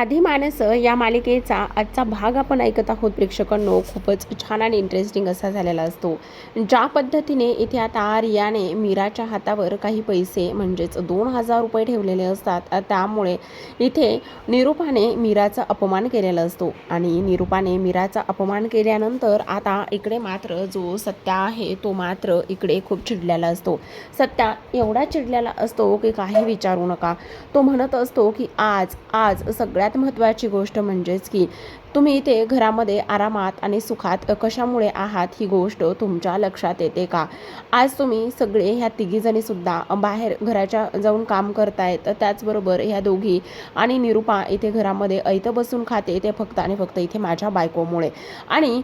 आधी माणसं या मालिकेचा आजचा भाग आपण ऐकत आहोत. प्रेक्षकांनो खूपच छान आणि इंटरेस्टिंग असा झालेला असतो. ज्या पद्धतीने इथे आता रियाने मीराच्या हातावर काही पैसे म्हणजेच दोन हजार रुपये ठेवलेले असतात त्यामुळे इथे निरूपाने मीराचा अपमान केलेला असतो. आणि निरूपाने मीराचा अपमान केल्यानंतर आता इकडे मात्र जो सत्या आहे तो मात्र इकडे खूप चिडलेला असतो. सत्या एवढा चिडलेला असतो की काही विचारू नका. तो म्हणत असतो की आज आज सगळ्यात महत्त्वाची गोष्ट म्हणजेच की तुम्ही इथे घरामध्ये आरामात आणि सुखात कशामुळे आहात ही गोष्ट तुमच्या लक्षात येते का? आज तुम्ही सगळे ह्या तिघीजणीसुद्धा बाहेर घराच्या जाऊन काम करतायत त्याचबरोबर ह्या दोघी आणि निरूपा इथे घरामध्ये ऐत बसून खाते ते फक्त आणि फक्त इथे माझ्या बायकोमुळे. आणि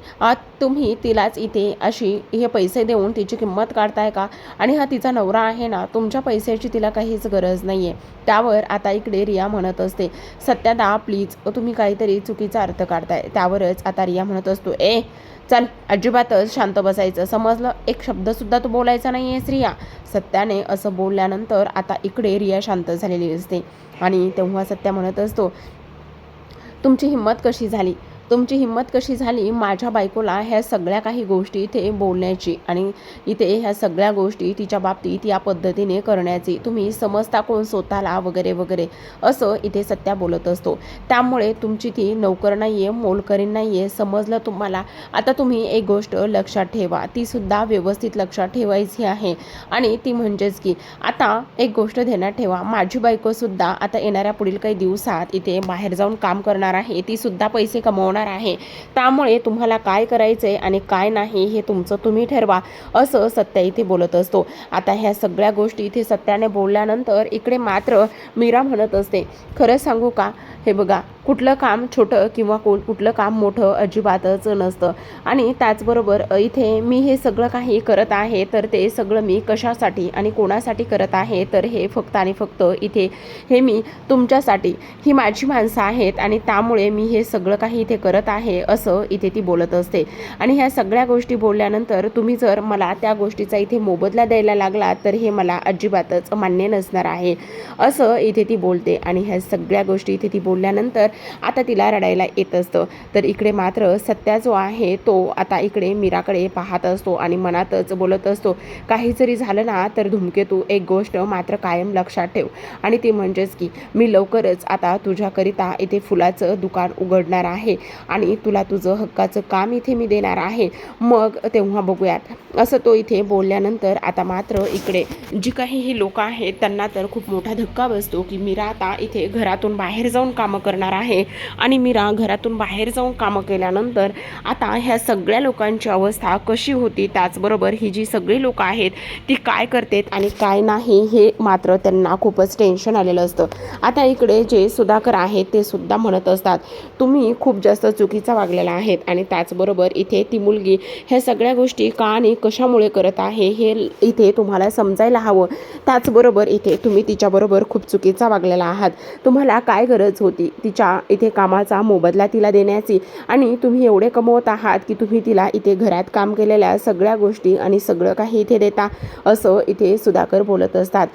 तुम्ही तिलाच इथे अशी हे पैसे देऊन तिची किंमत काढताय का? आणि हा तिचा नवरा आहे ना तुमच्या पैशाची तिला काहीच गरज नाही आहे त्यावर आता इकडे रिया म्हणत असते सत्यादा प्लीज तुम्ही काहीतरी चुकीचा अर्थ काढताय. त्यावरच आता रिया म्हणत असतो ए चल अजिबातच शांत बसायचं. समजलं? एक शब्दसुद्धा तू बोलायचा नाही आहेस रिया. सत्याने असं बोलल्यानंतर आता इकडे रिया शांत झालेली असते आणि तेव्हा सत्या म्हणत असतो तुमची हिंमत कशी झाली? तुमची हिंमत कशी झाली माझ्या बायकोला ह्या सगळ्या काही गोष्टी इथे बोलण्याची आणि इथे ह्या सगळ्या गोष्टी तिच्या बाबतीत या पद्धतीने करण्याची? तुम्ही समजता कोण स्वतःला वगैरे वगैरे? असं इथे सत्या बोलत असतो. त्यामुळे तुमची ती नोकर नाही आहे मोलकरीण नाही आहे समजलं तुम्हाला? आता तुम्ही एक गोष्ट लक्षात ठेवा. तीसुद्धा व्यवस्थित लक्षात ठेवायची आहे. आणि ती म्हणजेच की आता एक गोष्ट ध्यानात ठेवा. माझी बायकोसुद्धा आता येणाऱ्या पुढील काही दिवसात इथे बाहेर जाऊन काम करणार आहे. तीसुद्धा पैसे कमवणार आहे. त्यामुळे तुम्हाला काय करायचं आहे आणि काय नाही हे तुमचं तुम्ही ठरवा असं सत्या इथे बोलत असतो. आता ह्या सगळ्या गोष्टी इथे सत्याने बोलल्यानंतर इकडे मात्र मीरा म्हणत असते खरं सांगू का? हे बघा कुठलं काम छोटं किंवा कोण कुठलं काम मोठं अजिबातच नसतं. आणि त्याचबरोबर इथे मी हे सगळं काही करत आहे तर ते सगळं मी कशासाठी आणि कोणासाठी करत आहे तर हे फक्त आणि फक्त इथे हे मी तुमच्यासाठी. ही माझी माणसं आहेत आणि त्यामुळे मी हे सगळं काही इथे करत आहे असं इथे ती बोलत असते. आणि ह्या सगळ्या गोष्टी बोलल्यानंतर तुम्ही जर मला त्या गोष्टीचा इथे मोबदला द्यायला लागला तर हे मला अजिबातच मान्य नसणार आहे असं इथे ती बोलते. आणि ह्या सगळ्या गोष्टी इथे ती बोलल्यानंतर आता तिला रडायला येत असतं. तर इकडे मात्र सत्या जो आहे तो आता इकडे मीराकडे पाहत असतो आणि मनातच बोलत असतो काही जरी झालं ना तर धूमकेतू एक गोष्ट मात्र कायम लक्षात ठेव. आणि ती म्हणजेच की मी लवकरच आता तुझ्याकरिता इथे फुलाचं दुकान उघडणार आहे आणि तुला तुझं हक्काचं काम इथे मी देणार आहे. मग तेव्हा बघूयात. असं तो इथे बोलल्यानंतर आता मात्र इकडे जी काही ही लोक आहेत त्यांना तर खूप मोठा धक्का बसतो की मीरा आता इथे घरातून बाहेर जाऊन कामं करणार आहे. आहे. आणि मीरा घरातून बाहेर जाऊन कामं केल्यानंतर आता ह्या सगळ्या लोकांची अवस्था कशी होती त्याचबरोबर ही जी सगळी लोकं आहेत ती काय करतेत आणि काय नाही हे मात्र त्यांना खूपच टेन्शन आलेलं असतं. आता इकडे जे सुधाकर आहेत ते सुद्धा म्हणत असतात तुम्ही खूप जास्त चुकीचा वागलेला आहेत. आणि त्याचबरोबर इथे ती मुलगी ह्या सगळ्या गोष्टी का आणि कशामुळे करत आहे हे इथे तुम्हाला समजायला हवं. त्याचबरोबर इथे तुम्ही तिच्याबरोबर खूप चुकीचा वागलेला आहात. तुम्हाला काय गरज होती? तिच्या इथे कामाचा मोबदला तिला देण्याची. आणि तुम्ही एवढे कमवत आहात की तुम्ही तिला इथे घरात काम केलेल्या सगळ्या गोष्टी आणि सगळं काही इथे देता असं इथे सुधाकर बोलत असतात.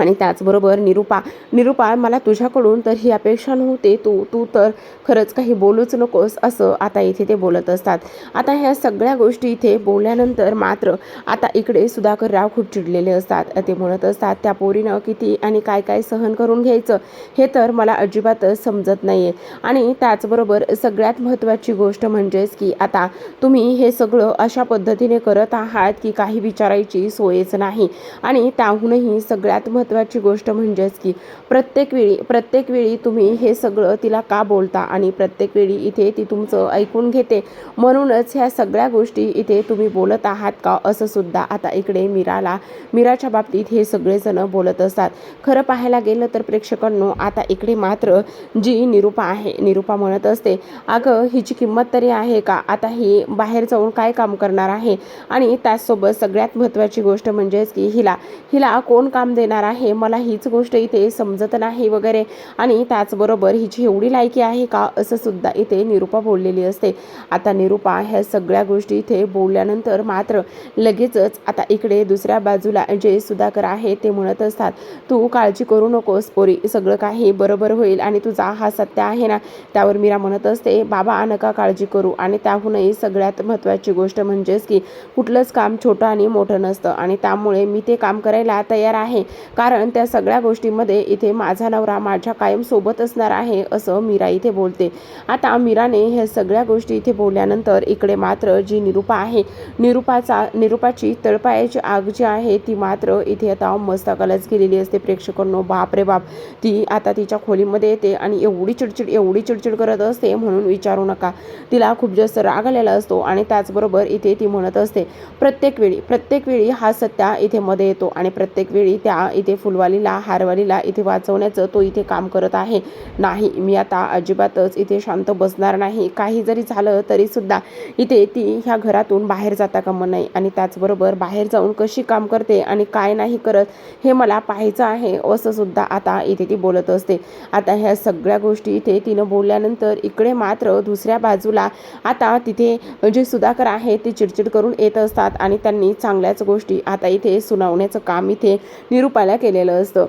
आणि त्याचबरोबर निरूपा निरूपा मला तुझ्याकडून तर ही अपेक्षा नव्हते. तू तू तर खरंच काही बोलूच नकोस असं आता इथे ते बोलत असतात. आता ह्या सगळ्या गोष्टी इथे बोलल्यानंतर मात्र आता इकडे सुधाकर राव खूप चिडलेले असतात. ते म्हणत असतात त्या पोरीनं किती आणि काय काय सहन करून घ्यायचं हे तर मला अजिबातच समजत नाही आहे आणि त्याचबरोबर सगळ्यात महत्त्वाची गोष्ट म्हणजेच की आता तुम्ही हे सगळं अशा पद्धतीने करत आहात की काही विचारायची सोयच नाही. आणि त्याहूनही सगळ्यात महत्त्वाची गोष्ट म्हणजेच की प्रत्येक वेळी प्रत्येक वेळी तुम्ही हे सगळं तिला का बोलता आणि प्रत्येक वेळी इथे ती तुमचं ऐकून घेते? म्हणूनच ह्या सगळ्या गोष्टी इथे तुम्ही बोलत आहात का? असं सुद्धा आता इकडे मीराला मीराच्या बाबतीत हे सगळेजण बोलत असतात. खरं पाहायला गेलं तर प्रेक्षकांनो आता इकडे मात्र जी निरूपा आहे निरूपा म्हणत असते अगं हिची किंमत तरी आहे का? आता ही बाहेर जाऊन काय काम करणार आहे? आणि त्याचसोबत सगळ्यात महत्त्वाची गोष्ट म्हणजेच की हिला हिला कोण काम देणार आहे? मला हीच गोष्ट इथे समजत नाही वगैरे. आणि त्याचबरोबर हिची एवढी लायकी आहे का असं सुद्धा इथे निरूपा बोललेली असते. आता निरूपा ह्या सगळ्या गोष्टी इथे बोलल्यानंतर मात्र लगेचच आता इकडे दुसऱ्या बाजूला जे सुधाकर आहे ते म्हणत असतात तू काळजी करू नकोस पोरी सगळं काही बरोबर होईल आणि तुझा हा सत्य आहे ना? त्यावर मीरा म्हणत असते बाबा नका काळजी करू. आणि त्याहूनही सगळ्यात महत्त्वाची गोष्ट म्हणजेच की कुठलंच काम छोटं आणि मोठं नसतं. आणि त्यामुळे मी ते काम करायला तयार आहे. कारण त्या सगळ्या गोष्टींमध्ये इथे माझा नवरा माझ्या कायम सोबत असणार आहे असं मीरा इथे बोलते. आता मीराने ह्या सगळ्या गोष्टी इथे बोलल्यानंतर इकडे मात्र जी निरूपा आहे निरूपाचा निरूपाची तळपायाची आग जी आहे ती मात्र इथे आता मस्तकालाच गेलेली असते. प्रेक्षकांनो बाप रे बाप. ती आता तिच्या खोलीमध्ये येते आणि एवढी चिडचिड एवढी चिडचिड करत असते म्हणून विचारू नका. तिला खूप जास्त राग आलेला असतो आणि त्याचबरोबर इथे ती म्हणत असते प्रत्येक वेळी प्रत्येक वेळी हा सत्या इथे मध्ये येतो आणि प्रत्येक वेळी त्या इथे फुलवालीला हारवालीला इथे वाचवण्याचं तो इथे काम करत आहे. नाही मी आता अजिबातच इथे शांत बसणार नाही. काही जरी झालं तरी सुद्धा इथे ती ह्या घरातून बाहेर जाता कामा नाही आणि त्याचबरोबर बाहेर जाऊन कशी काम करते आणि काय नाही करत हे मला पाहायचं आहे असं सुद्धा आता इथे ती बोलत असते. आता ह्या सगळ्या गोष्टी इथे तिनं बोलल्यानंतर इकडे मात्र दुसऱ्या बाजूला आता तिथे जे सुधाकर आहे ते चिडचिड करून येत असतात आणि त्यांनी चांगल्याच गोष्टी आता इथे सुनावण्याचं काम इथे निरूपाला केलेलं असतं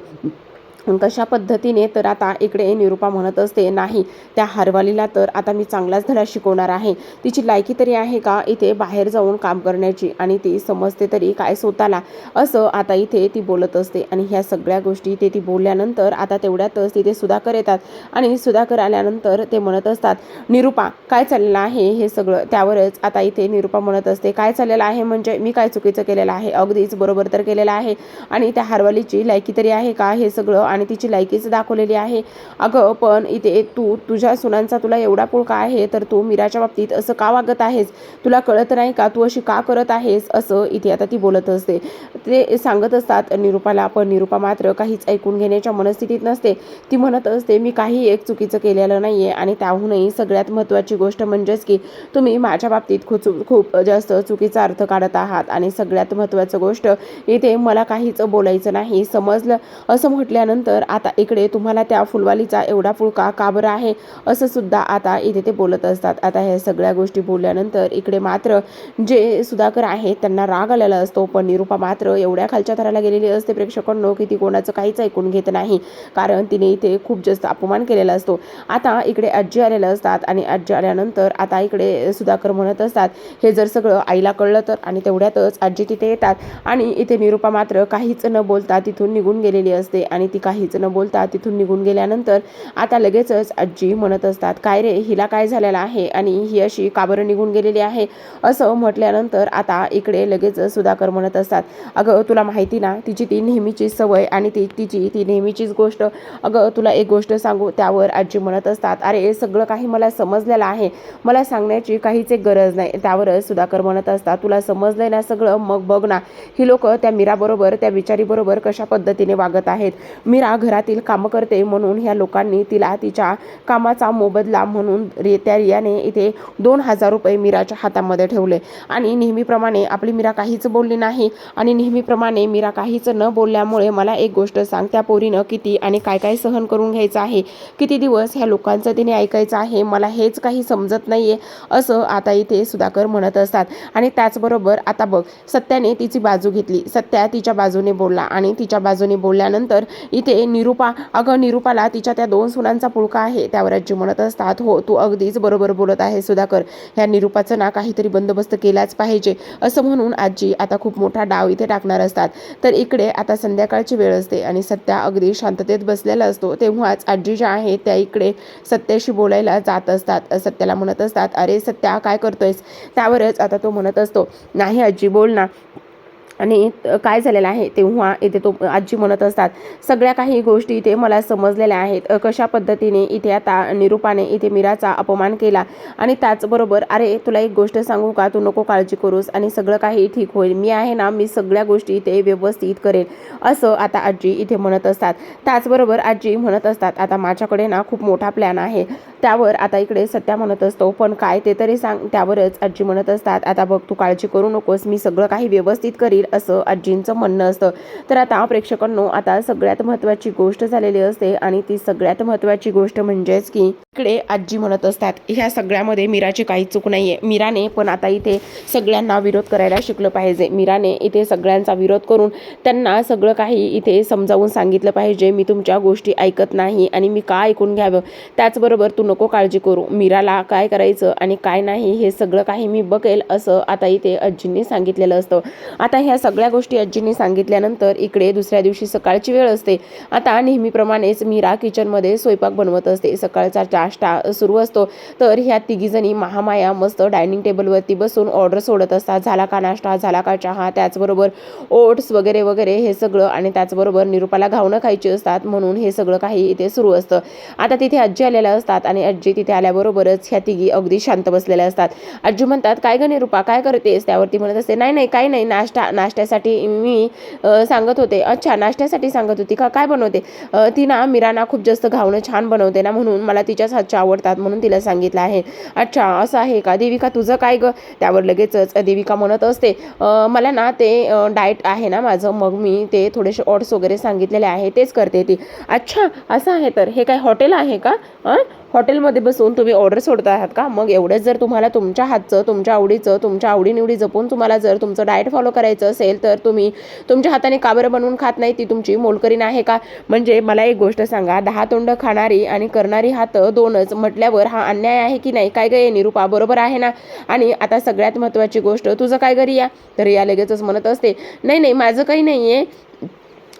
कशा पद्धतीने तर आता इकडे निरूपा म्हणत असते नाही त्या हरवालीला तर आता मी चांगलाच धडा शिकवणार आहे. तिची लायकी तरी आहे का इथे बाहेर जाऊन काम करण्याची आणि ती समजते तरी काय स्वतःला? असं आता इथे ती बोलत असते आणि ह्या सगळ्या गोष्टी इथे ती बोलल्यानंतर आता तेवढ्यातच तिथे सुधाकर येतात आणि सुधाकर आल्यानंतर ते म्हणत असतात निरूपा काय चाललेलं आहे हे सगळं? त्यावरच आता इथे निरूपा म्हणत असते काय चाललेलं आहे म्हणजे मी काय चुकीचं केलेलं आहे? अगदीच बरोबर तर केलेलं आहे आणि त्या हरवालीची लायकी तरी आहे का हे सगळं? आणि तिची लायकीच दाखवलेली आहे. अगं पण इथे तू तुझ्या सुनांचा तुला एवढा पुळका आहे तर तू मीराच्या बाबतीत असं का वागत आहेस? तुला कळत नाही का तू अशी का करत आहेस? असं इथे आता ती बोलत असते. ते सांगत असतात निरूपाला पण निरूपा मात्र काहीच ऐकून घेण्याच्या मनस्थितीत नसते. ती म्हणत असते मी काही एक चुकीचं केलेलं नाही आहे आणि त्याहूनही सगळ्यात महत्त्वाची गोष्ट म्हणजेच की तुम्ही माझ्या बाबतीत खूप खूप जास्त चुकीचा अर्थ काढत आहात आणि सगळ्यात महत्त्वाचं गोष्ट इथे मला काहीच बोलायचं नाही समजलं? असं म्हटल्यानंतर आता इकडे तुम्हाला त्या फुलवालीचा एवढा फुलका का बरं आहे असं सुद्धा आता इथे ते बोलत असतात. आता ह्या सगळ्या गोष्टी बोलल्यानंतर इकडे मात्र जे सुधाकर आहेत त्यांना राग आलेला असतो. पण निरूपा मात्र एवढ्या खालच्या थराला गेलेली असते प्रेक्षकांनो की ती कोणाचं काहीच ऐकून घेत नाही. कारण तिने इथे खूप जास्त अपमान केलेला असतो. आता इकडे आजी आलेलं असतात आणि आजी आल्यानंतर आता इकडे सुधाकर म्हणत असतात हे जर सगळं आईला कळलं तर आणि तेवढ्यातच आजी तिथे येतात. आणि इथे निरूपा मात्र काहीच न बोलता तिथून निघून गेलेली असते आणि ती काही काहीच न बोलता तिथून निघून गेल्यानंतर आता लगेचच आजी म्हणत असतात काय रे हिला काय झालेलं आहे? आणि ही अशी का बरं निघून गेलेली आहे? असं म्हटल्यानंतर आता इकडे लगेच सुधाकर म्हणत असतात अगं तुला माहिती ना तिची ती नेहमीची सवय आणि ती तिची ती नेहमीचीच गोष्ट. अगं तुला एक गोष्ट सांगू त्यावर आजी म्हणत असतात अरे हे सगळं काही मला समजलेलं आहे. मला सांगण्याची काहीच एक गरज नाही. त्यावरच सुधाकर म्हणत असतात तुला समजलंय ना सगळं? मग बघ ना. ही लोक त्या मीराबरोबर त्या बिचारीबरोबर कशा पद्धतीने वागत आहेत? मीरा घरातील कामं करते म्हणून ह्या लोकांनी तिला तिच्या कामाचा मोबदला म्हणून रे त्या रियाने इथे दोन हजार रुपये मीराच्या हातामध्ये ठेवले. आणि नेहमीप्रमाणे आपली मीरा काहीच बोलली नाही आणि नेहमीप्रमाणे मीरा काहीच न बोलल्यामुळे मला एक गोष्ट सांग त्या पोरीनं किती आणि काय काय सहन करून घ्यायचं आहे? किती दिवस ह्या लोकांचं तिने ऐकायचं आहे? मला हेच काही समजत नाही आहे असं आता इथे सुधाकर म्हणत असतात. आणि त्याचबरोबर आता बघ सत्याने तिची बाजू घेतली. सत्या तिच्या बाजूने बोलला आणि तिच्या बाजूने बोलल्यानंतर इथे निरूपा अगं निरूपाला तिच्या त्या दोन सुनांचा पुळका आहे. त्यावर आजी म्हणत असतात हो तू अगदीच बरोबर बोलत आहे सुधाकर. ह्या निरूपाचं ना काहीतरी बंदोबस्त केलाच पाहिजे. असं म्हणून आजी आता खूप मोठा डाव इथे टाकणार असतात. तर इकडे आता संध्याकाळची वेळ असते आणि सत्या अगदी शांततेत बसलेला असतो. तेव्हाच आजी ज्या आहेत त्या इकडे सत्याशी बोलायला जात असतात. सत्याला म्हणत असतात अरे सत्या काय करतोयस? त्यावरच आता तो म्हणत असतो नाही आजी बोल ना. आणि काय झालेलं आहे तेव्हा इथे तो आजी म्हणत असतात सगळ्या काही गोष्टी इथे मला समजलेल्या आहेत. कशा पद्धतीने इथे आता निरूपाने इथे मीराचा अपमान केला? आणि त्याचबरोबर अरे तुला एक गोष्ट सांगू का? तू नको काळजी करूस आणि सगळं काही ठीक होईल. मी आहे ना मी सगळ्या गोष्टी इथे व्यवस्थित करेन. असं आता आजी इथे म्हणत असतात. त्याचबरोबर आजी म्हणत असतात आता माझ्याकडे ना खूप मोठा प्लॅन आहे. त्यावर आता इकडे सत्या म्हणत असतो पण काय ते तरी सांग त्यावरच आजी म्हणत असतात आता बघ तू काळजी करू नकोस मी सगळं काही व्यवस्थित करील असं आजींचं म्हणणं असतं. तर आता प्रेक्षकांनो आता सगळ्यात महत्त्वाची गोष्ट झालेली असते आणि ती सगळ्यात महत्त्वाची गोष्ट म्हणजेच की इकडे आजी म्हणत असतात ह्या सगळ्यामध्ये मीराची काही चूक नाही आहे मीराने पण आता इथे सगळ्यांना विरोध करायला शिकलं पाहिजे. मीराने इथे सगळ्यांचा विरोध करून त्यांना सगळं काही इथे समजावून सांगितलं पाहिजे. मी तुमच्या गोष्टी ऐकत नाही आणि मी का ऐकून घ्यावं? त्याचबरोबर तू नको काळजी करू. मीराला काय करायचं आणि काय नाही हे सगळं काही मी बघेल असं आता इथे आजींनी सांगितलेलं असतं. आता ह्या सगळ्या गोष्टी आजींनी सांगितल्यानंतर इकडे दुसऱ्या दिवशी सकाळची वेळ असते. आता नेहमीप्रमाणेच मीरा किचनमध्ये स्वयंपाक बनवत असते. सकाळचा नाश्ता सुरू असतो. तर ह्या तिघीजणी महामाया मस्त डायनिंग टेबलवरती बसून ऑर्डर सोडत असतात. झाला का नाश्ता? झाला का चहा? त्याचबरोबर ओट्स वगैरे वगैरे हे सगळं आणि त्याचबरोबर निरूपाला घावणं खायची असतात. म्हणून हे सगळं काही इथे सुरू असतं. आता तिथे आजी आलेल्या असतात आणि आजी तिथे आल्याबरोबरच ह्या तिघी अगदी शांत बसलेल्या असतात. आजी म्हणतात काय गणे रुपा काय करतेस? त्यावरती म्हणत असते नाही नाही काही नाही नाश्ता नाश्त्यासाठी मी सांगत होते. अच्छा नाश्त्यासाठी सांगत होती का? काय बनवते? ती ना मिराना खूप जास्त घावणं छान बनवते ना म्हणून मला तिच्याच हातच्या आवडतात म्हणून तिला सांगितलं आहे. अच्छा असं आहे का? देविका तुझं काय ग? त्यावर लगेचच देविका म्हणत असते मला ना ते डाएट आहे ना माझं मग मी ते थोडेसे ऑट्स वगैरे सांगितलेले आहे तेच करते ती. अच्छा असं आहे तर? हे काय हॉटेल आहे का? हॉटेल हॉटेलमध्ये बसून तुम्ही ऑर्डर सोडत आहात का? मग एवढंच जर तुम्हाला तुमच्या हातचं तुमच्या आवडीचं तुमच्या आवडीनिवडी जपून तुम्हाला जर तुमचं डाएट फॉलो करायचं असेल तर तुम्ही तुमच्या हाताने का बरं बनवून खात नाही? ती तुमची मोलकरीन आहे का? म्हणजे मला एक गोष्ट सांगा. दहा तोंड खाणारी आणि करणारी हात दोनच म्हटल्यावर हा अन्याय आहे की नाही? काय गे निरूपा? बरोबर आहे ना? आणि आता सगळ्यात महत्त्वाची गोष्ट तुझं काय ग रिया तर या लगेचच म्हणत असते नाही नाही माझं काही नाही आहे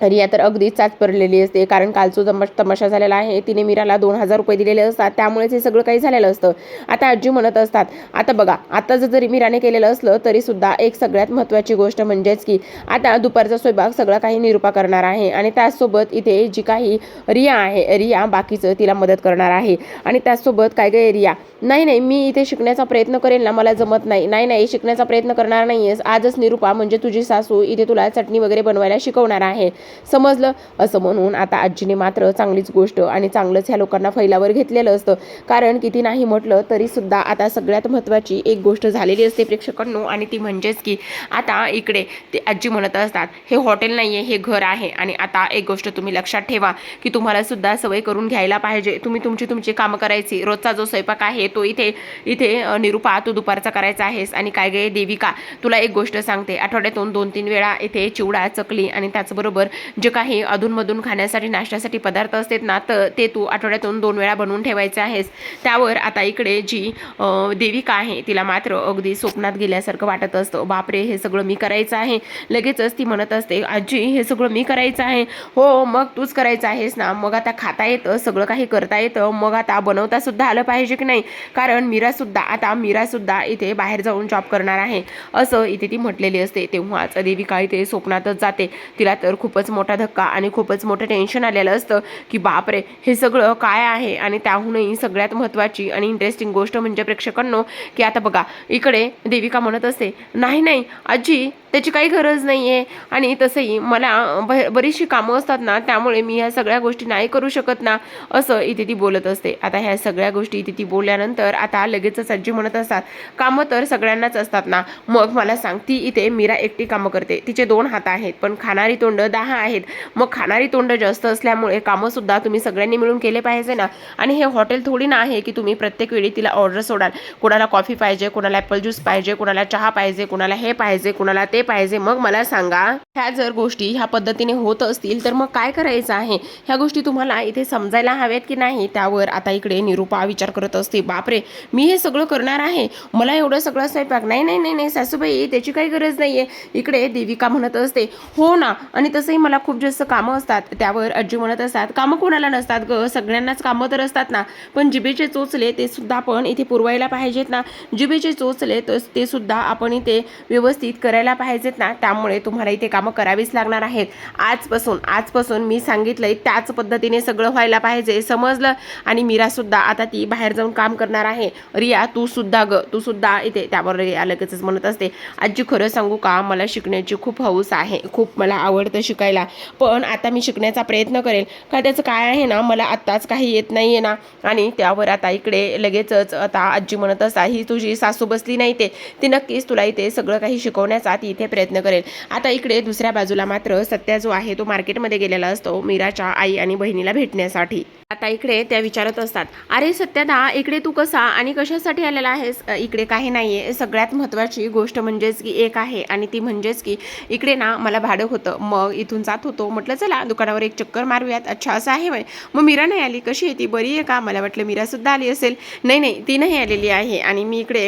रिया तर अगदीच चाच पडलेली असते. कारण कालचा जमा तमाशा झालेला आहे. तिने मीराला दोन हजार रुपये दिलेले असतात. त्यामुळेच हे सगळं काही झालेलं असतं. आता आजी म्हणत असतात आता बघा आता जर जरी मीराने केलेलं असलं तरी सुद्धा एक सगळ्यात महत्त्वाची गोष्ट म्हणजेच की आता दुपारचा स्वयंपाक सगळं काही निरूपा करणार आहे. आणि त्याचसोबत इथे जी काही रिया आहे रिया बाकीचं तिला मदत करणार आहे. आणि त्याचसोबत काय काय रिया? नाही नाही मी इथे शिकण्याचा प्रयत्न करेल ना मला जमत नाही. नाही नाही शिकण्याचा प्रयत्न करणार नाही आहेस आजच निरूपा म्हणजे तुझी सासू इथे तुला चटणी वगैरे बनवायला शिकवणार आहे. समजलं? असं म्हणून आता आजीने मात्र चांगलीच गोष्ट आणि चांगलंच ह्या लोकांना फैलावर घेतलेलं असतं. कारण किती नाही म्हटलं तरी सुद्धा आता सगळ्यात महत्त्वाची एक गोष्ट झालेली असते प्रेक्षकांनो आणि ती म्हणजेच की आता इकडे ते आजी म्हणत असतात हे हॉटेल नाही आहे हे घर आहे. आणि आता एक गोष्ट तुम्ही लक्षात ठेवा की तुम्हाला सुद्धा सवय करून घ्यायला पाहिजे. तुम्ही तुमची तुमची कामं करायची. रोजचा जो स्वयंपाक आहे तो इथे इथे अ, निरूपा तू दुपारचा करायचा आहेस आणि काय गे देविका तुला एक गोष्ट सांगते. आठवड्यातून दोन तीन वेळा इथे चिवडा चकली आणि त्याचबरोबर जे काही अधूनमधून खाण्यासाठी नाश्त्यासाठी पदार्थ असतात ना तर ते तू आठवड्यातून दोन वेळा बनवून ठेवायचे आहेस. त्यावर आता इकडे जी देविका आहे तिला मात्र अगदी स्वप्नात गेल्यासारखं वाटत असतं. बापरे हे सगळं मी करायचं आहे. लगेचच ती म्हणत असते आजी हे सगळं मी करायचं आहे. हो मग तूच करायचं आहेस ना. मग आता खाता येतं सगळं काही करता येतं. मग आता बनवता सुद्धा आलं पाहिजे की नाही? कारण मीरा सुद्धा आता मीरा सुद्धा इथे बाहेर जाऊन जॉब करणार आहे. असं इथे ती म्हटलेली असते. तेव्हाच देविका इथे स्वप्नातच जाते. तिला तर खूपच मोठा धक्का आणि खूपच मोठं टेन्शन आलेलं असतं की बापरे हे सगळं काय आहे? आणि त्याहूनही सगळ्यात महत्त्वाची आणि इंटरेस्टिंग गोष्ट म्हणजे प्रेक्षकांनो की आता बघा इकडे देविका म्हणत असते नाही नाही आजी त्याची काही गरज नाही आहे आणि तसंही मला ब बरीचशी कामं असतात ना त्यामुळे मी ह्या सगळ्या गोष्टी नाही करू शकत ना असं इथे ती बोलत असते. आता ह्या सगळ्या गोष्टी इथे ती बोलल्यानंतर आता लगेचच आजी म्हणत असतात कामं तर सगळ्यांनाच असतात ना मग मला सांग ती इथे मीरा एकटी कामं करते तिचे दोन हात आहेत पण खाणारी तोंड दहा आहेत. मग खाणारी तोंड जास्त असल्यामुळे कामंसुद्धा तुम्ही सगळ्यांनी मिळून केले पाहिजे ना? आणि हे हॉटेल थोडी ना आहे की तुम्ही प्रत्येक वेळी तिला ऑर्डर सोडाल. कोणाला कॉफी पाहिजे कोणाला ॲपल ज्यूस पाहिजे कोणाला चहा पाहिजे कोणाला हे पाहिजे कोणाला ते पाहिजे. मग मला सांगा. ह्या जर गोष्टी ह्या पद्धतीने होत असतील तर मग काय करायचं आहे? ह्या गोष्टी तुम्हाला इथे समजायला हव्यात की नाही? त्यावर आता इकडे निरूपा विचार करत असते. बापरे! मी हे सगळं करणार आहे? मला एवढं सगळं स्वयंपाक? नाही नाही नाही नाही सासूबाई त्याची काही गरज नाही आहे इकडे देविका म्हणत असते हो ना आणि तसंही मला खूप जास्त कामं असतात. त्यावर आजी म्हणत असतात कामं कोणाला नसतात ग? सगळ्यांनाच कामं तर असतात ना. पण जिबेचे चोचले ते सुद्धा आपण इथे पुरवायला पाहिजेत ना. जिबेचे चोचले तर ते सुद्धा आपण इथे व्यवस्थित करायला पाहिजेत ना. त्यामुळे तुम्हाला इथे काम कामं करावीच लागणार आहेत. आजपासून आजपासून मी सांगितलंय त्याच पद्धतीने सगळं व्हायला पाहिजे समजलं. आणि मीरा सुद्धा आता ती बाहेर जाऊन काम करणार आहे. रिया तू सुद्धा ग तू सुद्धा इथे त्यावर रिया लगेचच म्हणत असते आजी खरं सांगू का? मला शिकण्याची खूप हौस आहे. खूप मला आवडतं शिकायला. पण आता मी शिकण्याचा प्रयत्न करेल. का त्याचं काय आहे ना मला आत्ताच काही येत नाही आहे ना. आणि त्यावर आता इकडे लगेचच आता आजी म्हणत असा ही तुझी सासू बसली नाही ते. ती नक्कीच तुला इथे सगळं काही शिकवण्याचा ती इथे प्रयत्न करेल. आता इकडे दुसऱ्या दुसऱ्या बाजूला मात्र सत्या जो आहे तो मार्केटमध्ये गेलेला असतो मीराच्या आई आणि बहिणीला भेटण्यासाठी. आता इकडे त्या विचारत असतात अरे सत्यदा इकडे तू कसा आणि कशासाठी आलेला आहेस? इकडे काही नाही आहे सगळ्यात महत्त्वाची गोष्ट म्हणजेच की एक आहे आणि ती म्हणजेच की इकडे ना मला भाडं होतं. मग इथून जात होतो. म्हटलं चला दुकानावर एक चक्कर मारूयात. अच्छा असं आहे वय मग मीरा नाही आली. कशी आहे ती? बरी आहे का? मला वाटलं मीरासुद्धा आली असेल. नाही नाही ती नाही आलेली आहे आणि मी इकडे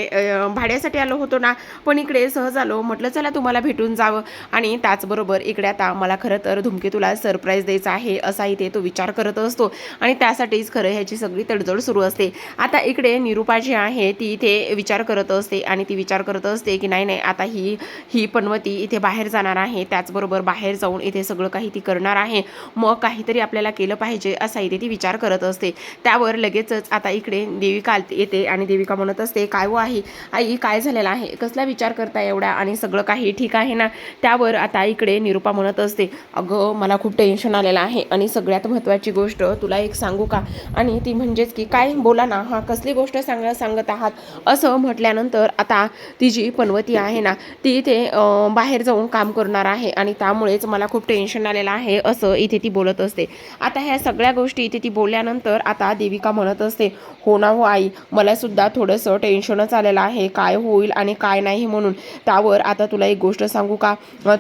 भाड्यासाठी आलो होतो ना पण इकडे सहज आलो. म्हटलं चला तुम्हाला भेटून जावं. आणि त्याचबरोबर इकडे आता मला खरं तर धुमकेतूला सरप्राईज द्यायचा आहे असा इथे तो विचार करत असतो. आणि त्यासाठीच खरं ह्याची सगळी तडजोड सुरू असते. आता इकडे निरुपा जी आहे ती इथे विचार करत असते आणि ती विचार करत असते की नाही नाही आता ही ही पनवती इथे बाहेर जाणार आहे. त्याचबरोबर बाहेर जाऊन इथे सगळं काही ती करणार आहे. मग काहीतरी आपल्याला केलं पाहिजे असा इथे ती विचार करत असते. त्यावर लगेचच आता इकडे देविका येते आणि देविका म्हणत असते काय हो व आहे आई काय झालेलं आहे? कसला विचार करता एवढा? आणि सगळं काही ठीक आहे ना? त्यावर आता इकडे निरुपा म्हणत असते अगं मला खूप टेन्शन आलेलं आहे आणि सगळ्यात महत्त्वाची गोष्ट तुला एक सांगू का? आणि ती म्हणजेच की काय बोला ना हा कसली गोष्ट सांग सांगत आहात? असं म्हटल्यानंतर आता ती जी पनवती आहे ना ती इथे बाहेर जाऊन काम करणार आहे आणि त्यामुळेच मला खूप टेन्शन आलेलं आहे असं इथे ती बोलत असते. आता ह्या सगळ्या गोष्टी इथे ती बोलल्यानंतर आता देविका म्हणत असते हो ना हो आई मला सुद्धा थोडंसं टेन्शनच आलेलं आहे काय होईल आणि काय नाही म्हणून. त्यावर आता तुला एक गोष्ट सांगू का?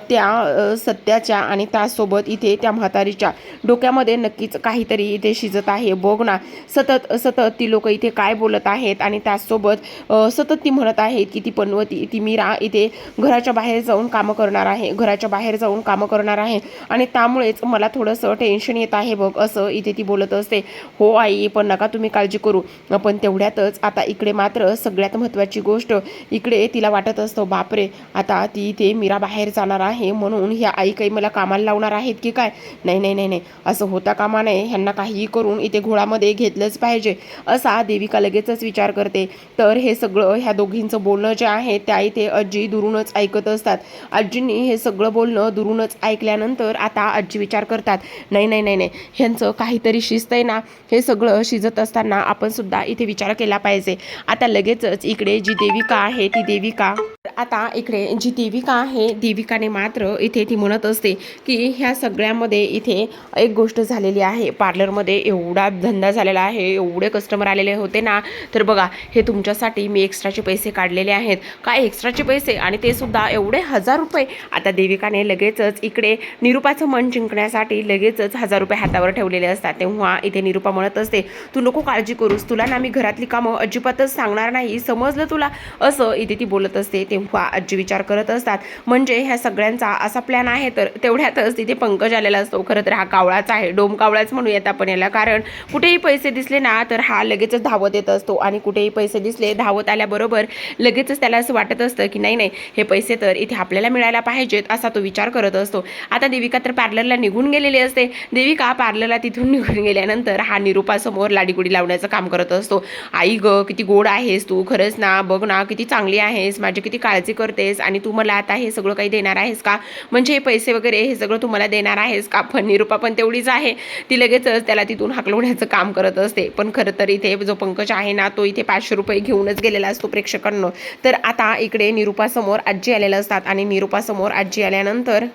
त्या सत्याच्या आणि त्यासोबत इथे त्या म्हातारीच्या डोक्यामध्ये नक्कीच काहीतरी इथे शिजत आहे. बघ ना सतत सतत ती लोक इथे काय बोलत आहेत आणि त्याचसोबत सतत ती म्हणत आहेत की ती पनवती ती मीरा इथे घराच्या बाहेर जाऊन कामं करणार आहे घराच्या बाहेर जाऊन कामं करणार आहे. आणि त्यामुळेच मला थोडंसं टेन्शन येत आहे बघ असं इथे ती बोलत असते. हो आई पण नका तुम्ही काळजी करू. पण तेवढ्यातच आता इकडे मात्र सगळ्यात महत्त्वाची गोष्ट इकडे तिला वाटत असतं बापरे आता ती इथे मीरा बाहेर जाणार आहे म्हणून ह्या आई काही मला कामाला लावणार आहेत की काय? नाही नाही नाही नाही. असं होता कामा नये. ह्यांना काहीही करून इथे घोळामध्ये घेतलंच पाहिजे असा देविका लगेचच विचार करते. तर हे सगळं ह्या दोघींचं बोलणं जे आहे त्या इथे आजी दुरूनच ऐकत असतात. आजींनी हे सगळं बोलणं दुरूनच ऐकल्यानंतर आता आजी विचार करतात नाही नाही नाही नाही ह्यांचं काहीतरी शिस्त आहे ना हे सगळं शिजत असताना आपण सुद्धा इथे विचार केला पाहिजे. आता लगेचच इकडे जी देविका आहे ती देविका आता इकडे जी देविका आहे देविकाने मात्र इथे ती म्हणत असते की ह्या सगळ्यामध्ये इथे एक गोष्ट झालेली आहे. पार्लरमध्ये एवढा धंदा झालेला आहे एवढे कस्टमर आलेले होते ना. तर बघा हे तुमच्यासाठी मी एक्स्ट्राचे पैसे काढलेले आहेत. काय एक्स्ट्राचे पैसे? आणि ते सुद्धा एवढे हजार रुपये. आता देविकाने लगेचच इकडे निरुपाचं मन जिंकण्यासाठी लगेचच हजार रुपये हातावर ठेवलेले असतात. तेव्हा इथे निरुपा म्हणत असते तू नको काळजी करूस. तुला ना मी घरातली कामं अजिबातच सांगणार नाही. समजलं तुला? असं इथे ती बोलत असते. तेव्हा आजी विचार करत असतात. म्हणजे ह्या सगळ्यांचा असा प्लॅन आहे तर तेवढ्यातच तिथे पंकज आलेला असतो. खरं तर हा कावळाच आहे डोम कावळाच म्हणूयात आपण याला. कारण कुठेही पैसे दिसले ना तर हा लगेचच धावत येत असतो. आणि कुठेही पैसे दिसले धावत आल्याबरोबर लगेचच त्याला असं वाटत असतं की नाही नाही हे पैसे तर इथे आपल्याला मिळायला पाहिजेत असा तो विचार करत असतो. आता देविका तर पार्लरला निघून गेलेली असते. देविका पार्लरला तिथून निघून गेल्यानंतर हा निरूपासमोर लाडीगुडी लावण्याचं काम करत असतो. आई ग किती गोड आहेस तू. खरंच ना बघ ना किती चांगली आहेस. माझी किती काळजी करतेस आणि तू मला आता हे सगळं काही देणार आहेस का? म्हणजे हे पैसे वगैरे हे सगळं तू मला देणार आहेस का? पण निरुपा पण तेवढीच आहे. ती लगेचच त्याला तिथून हाकलवण्याचं काम करत असते. पण खरं तर इथे जो पंकज आहे ना तो इथे पाचशे रुपये घेऊनच गेलेला असतो प्रेक्षकांना. तर आता इकडे निरुपासमोर आजी आलेल्या असतात आणि निरुपासमोर आजी आल्यानंतर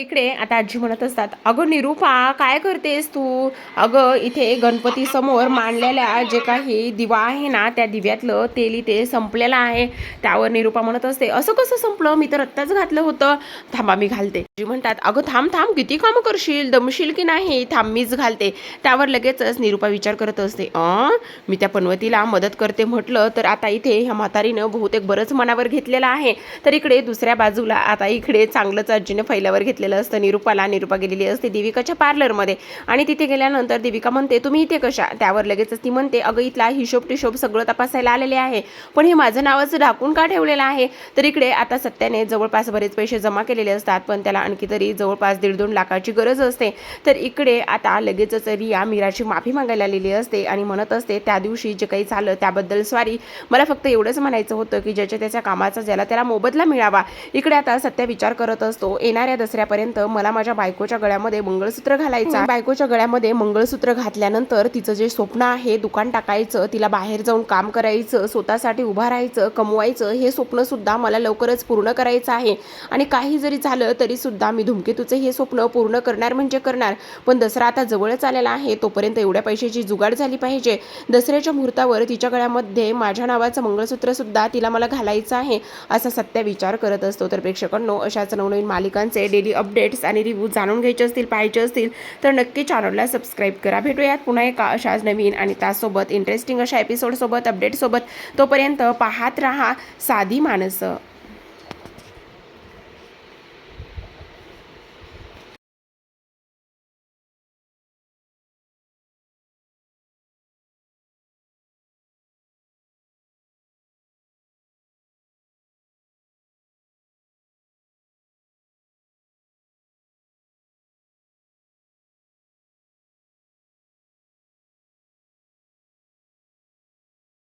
इकडे आता आजी म्हणत असतात अगं निरूपा काय करतेस तू? अगं इथे गणपती समोर मांडलेल्या जे काही दिवा आहे ना त्या दिव्यातलं तेल इथे संपलेलं आहे. त्यावर निरुपा म्हणत असते असं कसं संपलं? मी तर आत्ताच घातलं होतं. थांबा मी घालते. आजी म्हणतात अगं थांब थांब किती कामं करशील? दमशील की नाही? थांब मीच घालते. त्यावर लगेचच निरूपा विचार करत असते अं? मी त्या पनवतीला मदत करते म्हटलं तर आता इथे ह्या म्हातारीनं बहुतेक बरंच मनावर घेतलेलं आहे. तर इकडे दुसऱ्या बाजूला आता इकडे चांगलंच आजीनं फैल्यावर घेतलेलं गेलेलं असतं. निरुपाला निरुपा गेलेली असते देविकाच्या पार्लरमध्ये. आणि तिथे गेल्यानंतर देविका म्हणते तुम्ही इथे कशा? त्यावर लगेचच ती म्हणते अगं इथला हिशोब टिशोब सगळं तपासायला आलेले आहे. पण हे माझं नावाचं ढाकून का ठेवलेलं आहे? तर इकडे आता सत्याने जवळपास बरेच पैसे जमा केलेले असतात पण त्याला आणखी तरी जवळपास दीड दोन लाखाची गरज असते. तर इकडे आता लगेचच रिया मीराची माफी मागायला आलेली असते आणि म्हणत असते त्या दिवशी जे काही झालं त्याबद्दल स्वारी मला फक्त एवढंच म्हणायचं होतं की ज्याच्या त्याच्या कामाचा ज्याला त्याला मोबदला मिळावा. इकडे आता सत्या विचार करत असतो येणाऱ्या दसऱ्या दसऱ्यापर्यंत मला माझ्या बायकोच्या गळ्यामध्ये मंगळसूत्र घालायचं बायकोच्या गळ्यामध्ये मंगळसूत्र घातल्यानंतर तिचं जे स्वप्न आहे दुकान टाकायचं तिला बाहेर जाऊन काम करायचं स्वतःसाठी उभा राहायचं कमवायचं हे स्वप्न सुद्धा मला लवकरच पूर्ण करायचं आहे. आणि काही जरी झालं तरी सुद्धा मी धूमकेतूचे हे स्वप्न पूर्ण करणार म्हणजे करणार. पण दसरा आता जवळच आलेला आहे तोपर्यंत एवढ्या पैशाची जुगाड झाली पाहिजे. दसऱ्याच्या मुहूर्तावर तिच्या गळ्यामध्ये माझ्या नावाचं मंगळसूत्र सुद्धा तिला मला घालायचं आहे असा सत्य विचार करत असतो. तर प्रेक्षकांनो अशाच नवनवीन मालिकांचे डेली अपडेट्स आणि रिव्ह्यू जाणून घ्यायचे असतील पाहायचे असतील तर नक्की चॅनलला सबस्क्राईब करा. भेटूयात पुन्हा एका अशाच नवीन आणि त्यासोबत इंटरेस्टिंग अशा एपिसोडसोबत अपडेटसोबत तोपर्यंत पाहत राहा साधी माणसं.